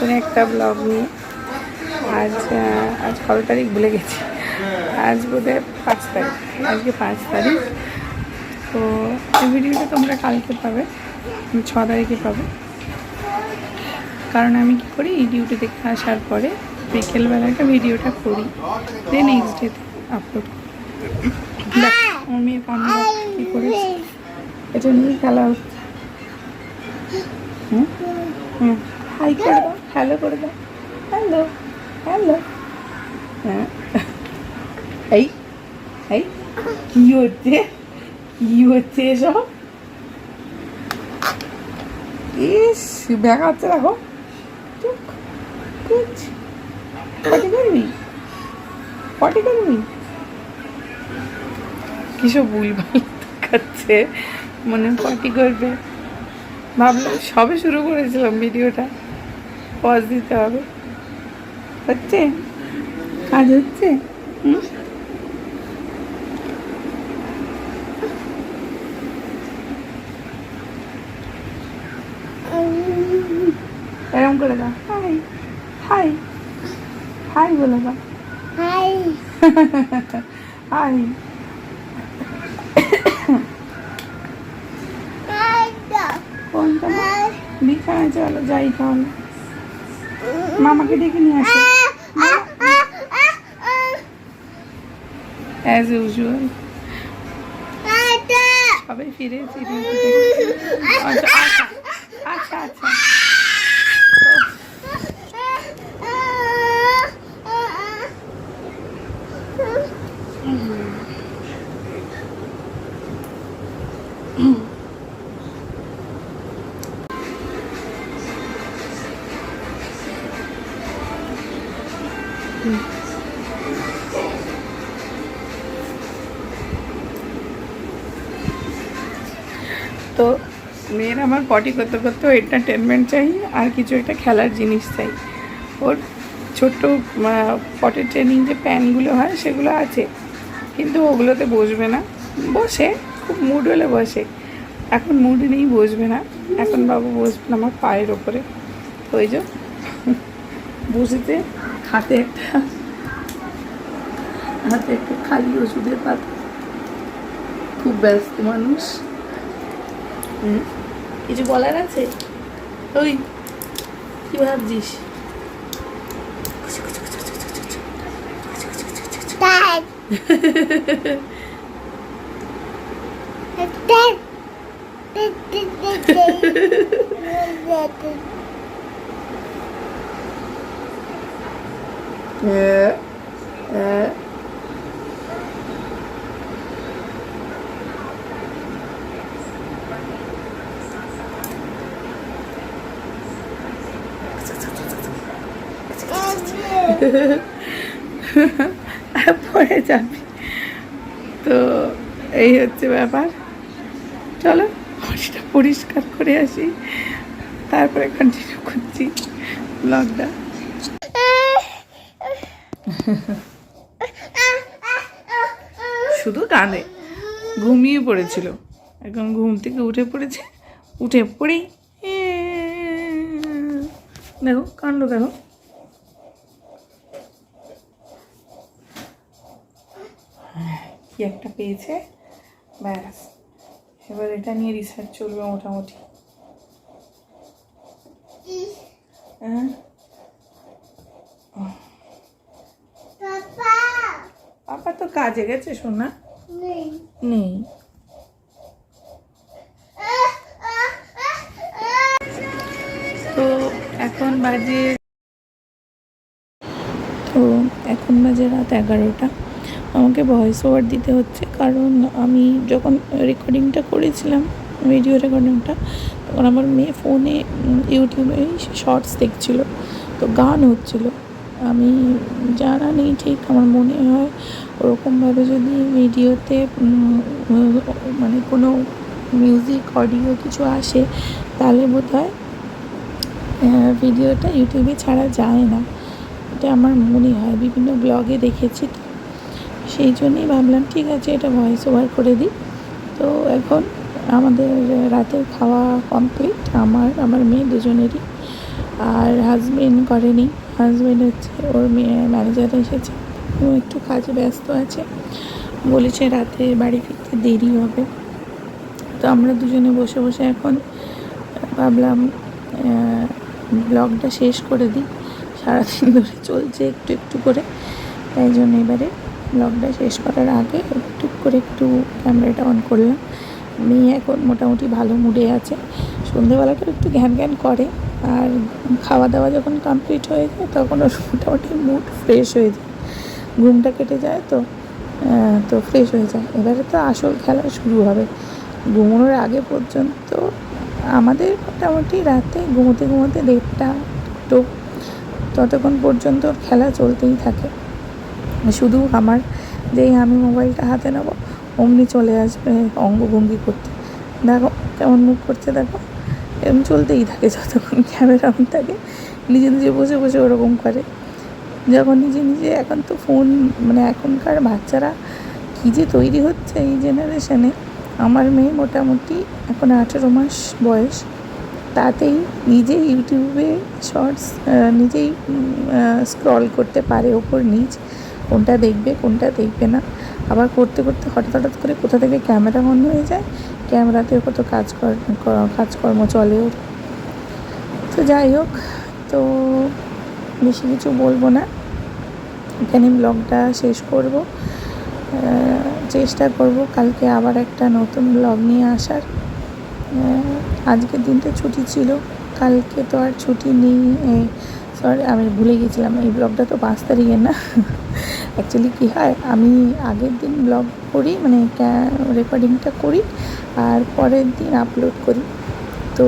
নতুন একটা ব্লগ নিয়ে। আজ আজ কত তারিখ ভুলে গেছি। আজ বোধহয় পাঁচ তারিখ। আজকে পাঁচ তারিখ। তো এই ভিডিওটা তোমরা কালকে পাবে। ছ তারিখে পাবে। কারণ আমি কি করি, এই ডিউটি থেকে আসার পরে বিকেলবেলাটা ভিডিওটা করি। দেন নেক্সট ডেতে আপলোড আমার মেয়ের কান্না কী করেছে? এটা নিয়ে খেলা হচ্ছে। হুম? হুম। হাই করে হ্যালো করে দাও হ্যালো হ্যালো হ্যাঁ এই এই কি হচ্ছে কি হচ্ছে এসব ইস ব্যাগ আছে কুচ পটি করবি পটি করবি কিসব ভুলভাল দেখাচ্ছে? মনে পটি করবে। ভাবলাম সবে শুরু করেছিলাম ভিডিওটা পজ দিতে হবে। হচ্ছে? কাজ হচ্ছে? হুম? এরম করে দাও। হাই হাই হাই বলে দাও। Hi. হাই। কোনটা? বিছানায় চলো যাই তাহলে। মামাকে ডেকে নিয়ে আসো। অ্যাজ ইউজুয়াল সবাই ফিরেছি তো মেয়ের আমার পটি করতে করতে এন্টারটেনমেন্ট চাই আর কিছু একটা খেলার জিনিস চাই। ওর ছোট্ট পটের ট্রেনিং যে প্যানগুলো হয় সেগুলো আছে। কিন্তু ওগুলোতে বসবে না। বসে, খুব মুড হলে বসে। এখন মুড নেই, বসবে না। এখন বাবু বসবে না আমার পায়ের ওপরে। ওই যে বসেতে হাতে একটা হাতে একটা খালি ওষুধের পাতা। খুব ব্যস্ত মানুষ। কিছু বলার আছে? ওই কি ভাবছিস? Dad. Dad. হ্যাঁ, হ্যাঁ। আর পরে যাবি। তো এই হচ্ছে ব্যাপার। চলো বডিটা পরিষ্কার করে আসি। তারপরে কন্টিনিউ করছি ব্লগটা শুধু কাঁদে। ঘুমিয়ে পড়েছিল। এখন ঘুম থেকে উঠে পড়েছে। উঠে পড়েই এ, দেখো কাণ্ড দেখো। কি একটা পেয়েছে? ব্যাস। এবার এটা নিয়ে রিসার্চ চলবে মোটামুটি। হ্যাঁ? পাপা তো কাজে গেছে শোনা Nee. নেই। তো এখন বাজে তো এখন বাজে রাত এগারোটা। আমাকে ভয়েস ওভার দিতে হচ্ছে কারণ আমি যখন রেকর্ডিংটা করেছিলাম ভিডিও রেকর্ডিংটা তখন আমার মেয়ে ফোনে ইউটিউবে শর্টস দেখছিল তো গান হচ্ছিল। আমি জানা নেই ঠিক, আমার মনে হয় ওরকমভাবে যদি ভিডিওতে মানে কোনো মিউজিক অডিও কিছু আসে, তাহলে বোধ হয় ভিডিওটা ইউটিউবে ছাড়া যায় না। এটা আমার মনে হয়, বিভিন্ন ব্লগে দেখেছি তো। সেই জন্যই ভাবলাম, ঠিক আছে, এটা ভয়েস ওভার করে দিই। তো এখন আমাদের রাতের খাওয়া কমপ্লিট আমার আমার মেয়ে দুজনেরই, আর হাজবেন্ড করেনি। হাজবেন্ড হচ্ছে, ওর মেয়ে ম্যানেজার এসেছে, ও একটু কাজে ব্যস্ত আছে। বলেছে রাতে বাড়ি ফিরতে দেরি হবে। তো আমরা দুজনে বসে বসে এখন ভাবলাম ব্লগটা শেষ করে দিই। সারাদিন ধরে চলছে একটু একটু করে। তাই জন্য এবারে ব্লগটা শেষ করার আগে একটু করে একটু ক্যামেরাটা অন করলাম। মেয়ে এখন মোটামুটি ভালো মুডে আছে। সন্ধেবেলাটা একটু ঘ্যান ঘ্যান করে আর খাওয়া দাওয়া যখন কমপ্লিট হয়ে যায়, তখন ওর মোটামুটি মুড ফ্রেশ হয়ে যায়। ঘুমটা কেটে যায় তো তো ফ্রেশ হয়ে যায়। এবারে তো আসল খেলা শুরু হবে। ঘুমানোর আগে পর্যন্ত আমাদের মোটামুটি রাতে ঘুমোতে ঘুমোতে দেড়টা তো ততক্ষণ পর্যন্ত খেলা চলতেই থাকে। শুধু আমার যেই আমি মোবাইলটা হাতে নেব, অমনি চলে আসবে অঙ্গভঙ্গি করতে। দেখো কেমন মুখ করছে, দেখো। এরকম চলতেই থাকে যতক্ষণ ক্যামেরা অন থাকে। নিজে নিজে বসে বসে ওরকম করে। যখন নিজে নিজে এখন তো ফোন মানে এখনকার বাচ্চারা কী যে তৈরি হচ্ছে এই জেনারেশনে আমার মেয়ে মোটামুটি এখন আঠেরো মাস বয়স। তাতেই নিজেই ইউটিউবে শর্টস নিজেই স্ক্রল করতে পারে ওপর নিচ। কোনটা দেখবে কোনটা দেখবে না। আবার করতে করতে হঠাৎ হঠাৎ করে কোথা থেকে ক্যামেরা বন্ধ হয়ে যায়? ক্যামেরাতেও কত কাজ কর- কাজকর্ম চলে। তো যাই হোক, তো বেশি কিছু বলব না। এখানে ব্লগটা শেষ করব। চেষ্টা করব কালকে আবার একটা নতুন ব্লগ নিয়ে আসার। আজকের দিনটা ছুটি ছিল, কালকে তো আর ছুটি নেই। সরি আমি ভুলে গেছিলাম, এই ব্লগটা তো পাঁচ তারিখে না। অ্যাকচুয়ালি কী হয়, আমি আগের দিন ব্লগ করি মানে রেকর্ডিংটা করি, আর পরের দিন আপলোড করি। তো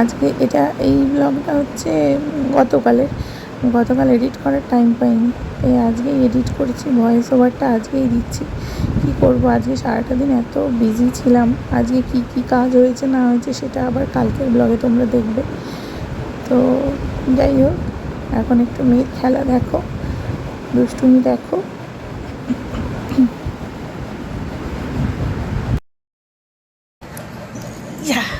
আজকে এটা, এই ব্লগটা হচ্ছে গতকালের। গতকাল এডিট করার টাইম পাইনি। এই আজকে এডিট করেছি ভয়েস ওভারটা আজকেই দিচ্ছি। কি করব, আজকে সারাটা দিন এত বিজি ছিলাম। আজকে কি কি কাজ হয়েছে, না হয়েছে, সেটা আবার কালকের ব্লগে তোমরা দেখবে। তো যাই হোক, এখন একটু মেয়ের খেলা দেখো। দুষ্টুমি দেখো Yeah.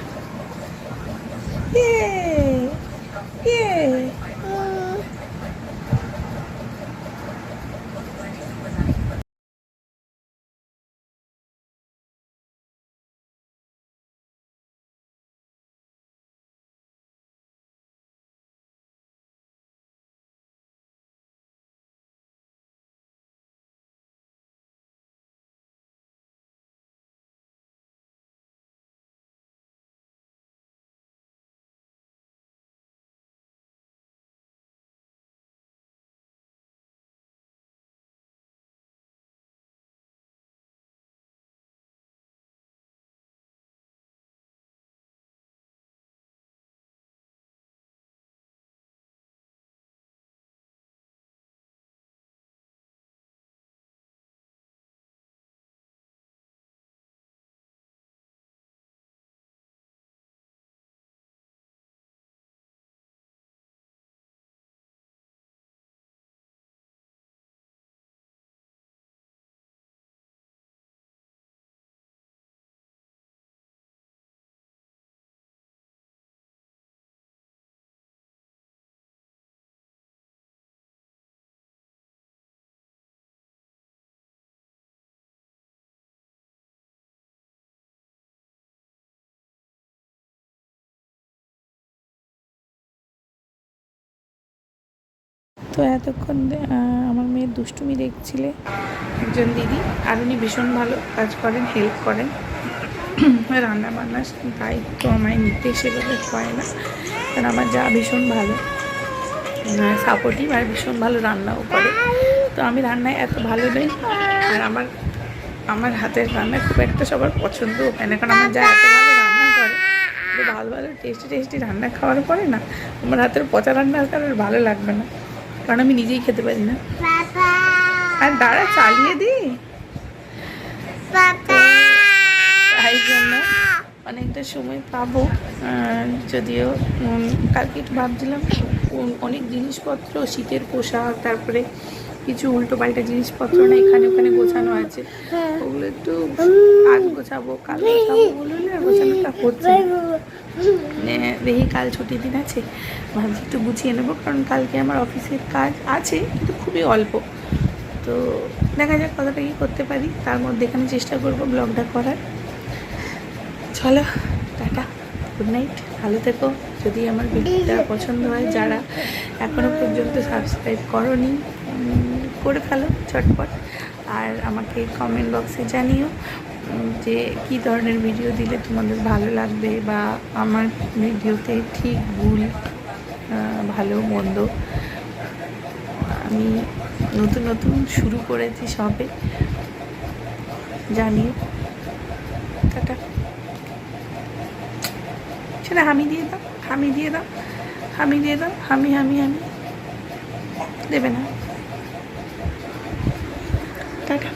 তো এতক্ষণ আমার মেয়ের দুষ্টুমি দেখছিলে। একজন দিদি আর উনি ভীষণ ভালো কাজ করেন হেল্প করেন। রান্না বান্নার দায়িত্ব আমায় নিতে সেভাবে হয় না, কারণ আমার যা ভীষণ ভালো। সাপোর্টিভ আর ভীষণ ভালো রান্নাও করে। তো আমি রান্নায় এত ভালো নই, আর আমার আমার হাতের রান্না খুব একটা সবার পছন্দও হয় না, কারণ আমার যা এত ভালো রান্না করে, ভালো ভালো টেস্টি টেস্টি রান্না খাওয়ার পরে না, আমার হাতের পচা রান্না আর ভালো লাগবে না। কারণ আমি নিজেই খেতে পারি না। আর দাঁড়া চালিয়ে দি। তাই জন্য অনেকটা সময় পাবো। যদিও কালকে একটু ভাবছিলাম অনেক জিনিসপত্র শীতের পোশাক তারপরে কিছু উল্টো পাল্টা জিনিসপত্র না এখানে ওখানে গোছানো আছে। ওগুলো একটু আজ গোছাবো কাল গোছাবো গোছানোটা হচ্ছে মানে দেখি কাল ছুটির দিন আছে ভাবছি একটু গুছিয়ে নেব কারণ কালকে আমার অফিসের কাজ আছে কিন্তু খুবই অল্প। তো দেখা যাক কতটা কি করতে পারি তার মধ্যে এখানে চেষ্টা করব ব্লগটা করার। চলো টাটা গুড নাইট ভালো থেকো। যদি আমার ভিডিওটা পছন্দ হয় যারা এখনও পর্যন্ত সাবস্ক্রাইব করনি করে ফেলো, চটপট। আর আমাকে কমেন্ট বক্সে জানিও যে কী ধরনের ভিডিও দিলে তোমাদের ভালো লাগবে বা আমার ভিডিওতে ঠিক ভুল ভালো, মন্দ। আমি নতুন নতুন শুরু করেছি সবে। জানিও। টাটা। সেটা হামি দিয়ে দাও হামি দিয়ে দাও হামি দিয়ে দাও হামি হামি হামি দেবে না। টাটা